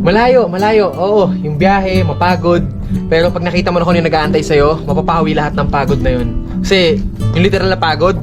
Malayo, malayo. Oo, yung biyahe, mapagod. Pero pag nakita mo na kung ano yung nag-aantay sa'yo, mapapawi lahat ng pagod na yun. Kasi, yung literal na pagod,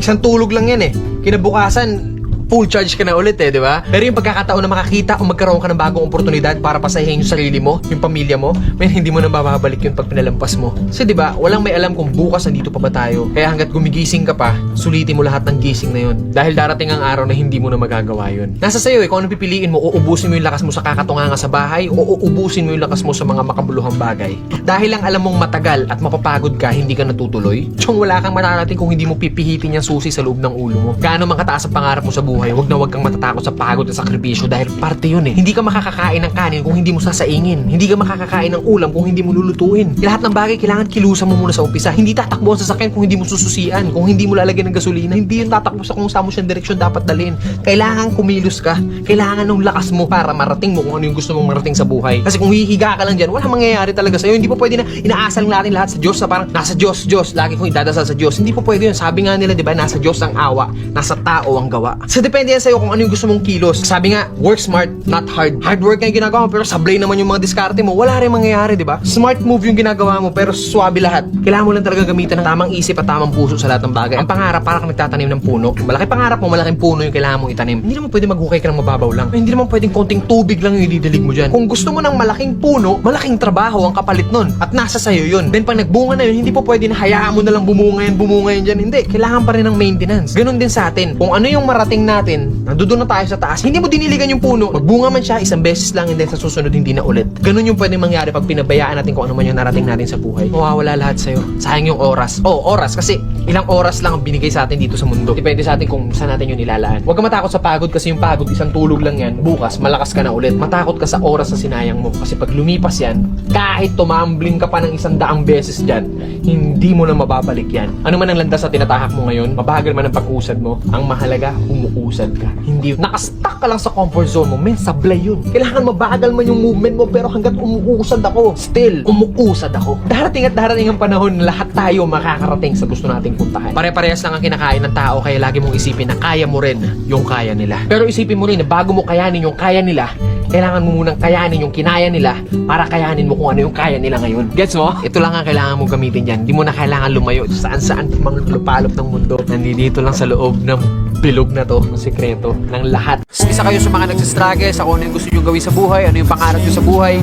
isang tulog lang yan eh. Kinabukasan, full charge ka na ulit eh, di ba? Pero yung pagkakataon na makakita o magkaroon ka ng bagong oportunidad para pasahin yung sarili mo, yung pamilya mo, may hindi mo na mababalik yun pag pinalampas mo. Kasi di ba, walang may alam kung bukas nandito pa ba tayo. Kaya hanggat gumigising ka pa, sulitin mo lahat ng gising na yun. Dahil darating ang araw na hindi mo na magagawa yun. Nasa sayo eh, kung ano pipiliin mo, uubusin mo yung lakas mo sa kakatunganga sa bahay o uubusin mo yung lakas mo sa mga makabuluhang bagay. Dahil lang alam mong matagal at mapapagod ka, hindi ka natutuloy, tsong wala kang mararating kung hindi mo pipihitin yung susi sa loob ng ulo mo. Gaano man kataas ang pangarap mo sa buhay, huwag na huwag kang matatakot sa pagod at sakripisyo dahil parte yun eh. Hindi ka makakakain ng kanin kung hindi mo sasaingin. Hindi ka makakakain ng ulam kung hindi mo lulutuin. Lahat ng bagay kailangan kilusan mo muna sa umpisa. Hindi tatakbo ang sasakyan kung hindi mo sususian, kung hindi mo lalagyan ng gasolina. Hindi yun tatakbo sa kung saan mo siyang direksyon dapat dalhin. Kailangan kumilos ka. Kailangan ng lakas mo para marating mo kung ano yung gusto mong marating sa buhay. Kasi kung hihiga ka lang dyan, wala mangyayari talaga sa'yo. Hindi po pwede na inaasal natin lahat sa Diyos na parang nasa Diyos, Diyos. Lagi kong idadasal sa Diyos. Hindi po pwede yun. Sabi nga nila, di ba, nasa Diyos ang awa, nasa tao ang gawa. So depende yan sa'yo kung ano yung gusto mong kilos. Sabi nga, work smart, not hard. Hard work nga yung ginagawa mo, pero sablay naman yung mga diskarte mo. Wala rin mangyayari, di ba? Smart move yung ginagawa mo, pero swabe lahat. Kailangan mo lang talaga gamitan ng tamang isip at tamang puso sa lahat ng bagay. Ang pangarap, parang nagtatanim ng puno. Malaki pangarap mo, malaking puno yung kailangan mong itanim. Hindi naman pwede maghukay ka ng mababaw lang. Hindi naman pwedeng konting tubig lang yung ididilig mo dyan. Kung gusto mo ng malaking puno, malaking trabaho ang kapalit nun. At nasa sayo yun. Then pag nagbunga na yun, hindi po pwede na hayaan mo na lang bumunga yan, bumunga yan dyan. Hindi, kailangan pa rin ng maintenance. Ganon din sa atin. Kung ano yung marating natin, nandoon na tayo sa taas, hindi mo diniligan yung puno. Magbunga man siya, isang beses lang, and then sa susunod hindi na ulit. Ganon yung pwedeng mangyari pag pinabayaan natin kung ano man yung narating natin sa buhay. Mawawala lahat sa'yo. Sayang yung oras. Oh, oras. Kasi ilang oras lang ang binigay sa atin dito sa mundo. Depende sa atin kung saan natin yun nilalaan. Huwag ka matakot sa pagod kasi yung pagod, isang tulog lang yan. Bukas, malakas ka na ulit. Matakot ka sa oras na sinayang mo. Kasi pag lumipas yan, kahit tumambling ka pa ng isang daang beses dyan, hindi mo na mababalik yan. Ano man ang landas na tinatahak mo ngayon, mabagal man ang pag-usad mo, ang mahalaga, umuusad ka. Hindi, nakastuck ka lang sa comfort zone mo, men, sablay yun. Kailangan mabagal man yung movement mo, pero hanggat umuusad ako, still, umuusad ako. Darating at darating ang panahon na lahat tayo makakarating sa gusto nating puntahan. Pare-parehas lang ang kinakain ng tao, kaya lagi mong isipin na kaya mo rin yung kaya nila. Pero isipin mo rin na bago mo kayanin yung kaya nila, kailangan mo munang kayanin yung kinaya nila para kayanin mo kung ano yung kaya nila ngayon. Gets mo? Ito lang ang kailangan mong gamitin dyan. Hindi mo na kailangan lumayo saan saan mga lupalop ng mundo. Nandito lang sa loob ng bilog na to, ng sekreto ng lahat. Isa kayo sa mga nagsistruggle sa kung ano yung gusto nyo gawin sa buhay, ano yung pangarap nyo sa buhay.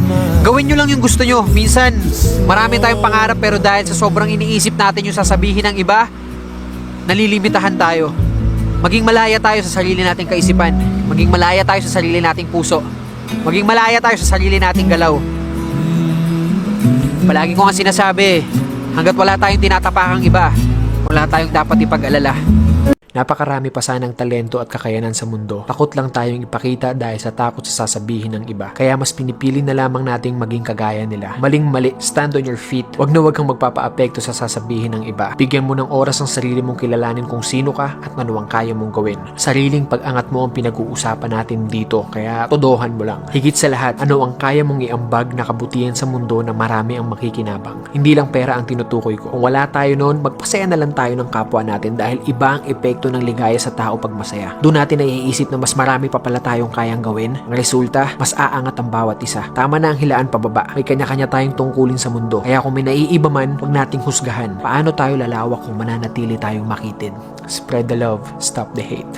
Gawin nyo lang yung gusto nyo. Minsan, marami tayong pangarap pero dahil sa sobrang iniisip natin yung sasabihin ng iba, nalilimitahan tayo. Maging malaya tayo sa sarili nating kaisipan. Maging malaya tayo sa sarili nating puso. Maging malaya tayo sa sarili nating galaw. Palagi ko nga sinasabi, hanggat wala tayong tinatapakang iba, wala tayong dapat ipag-alala. Napakarami pa sanang talento at kakayanan sa mundo. Takot lang tayong ipakita dahil sa takot sa sasabihin ng iba. Kaya mas pinipili na lamang nating maging kagaya nila. Maling mali, stand on your feet. Huwag na huwag kang magpapaapekto sa sasabihin ng iba. Bigyan mo ng oras ang sarili mong kilalanin kung sino ka at ano kaya mong gawin. Sariling pag-angat mo ang pinag-uusapan natin dito. Kaya todohan mo lang. Higit sa lahat, ano ang kaya mong iambag na kabutihan sa mundo na marami ang makikinabang. Hindi lang pera ang tinutukoy ko. Kung wala tayo noon, magpasaya na lang tayo ng kapwa natin dahil iba ang epekto ng ligaya sa tao pag masaya. Doon natin naiisip na mas marami pa pala tayong kayang gawin. Ang resulta, mas aangat ang bawat isa. Tama na ang hilaan pababa. May kanya-kanya tayong tungkulin sa mundo. Kaya kung may naiiba man, huwag nating husgahan. Paano tayo lalawak kung mananatili tayong makitin? Spread the love, stop the hate.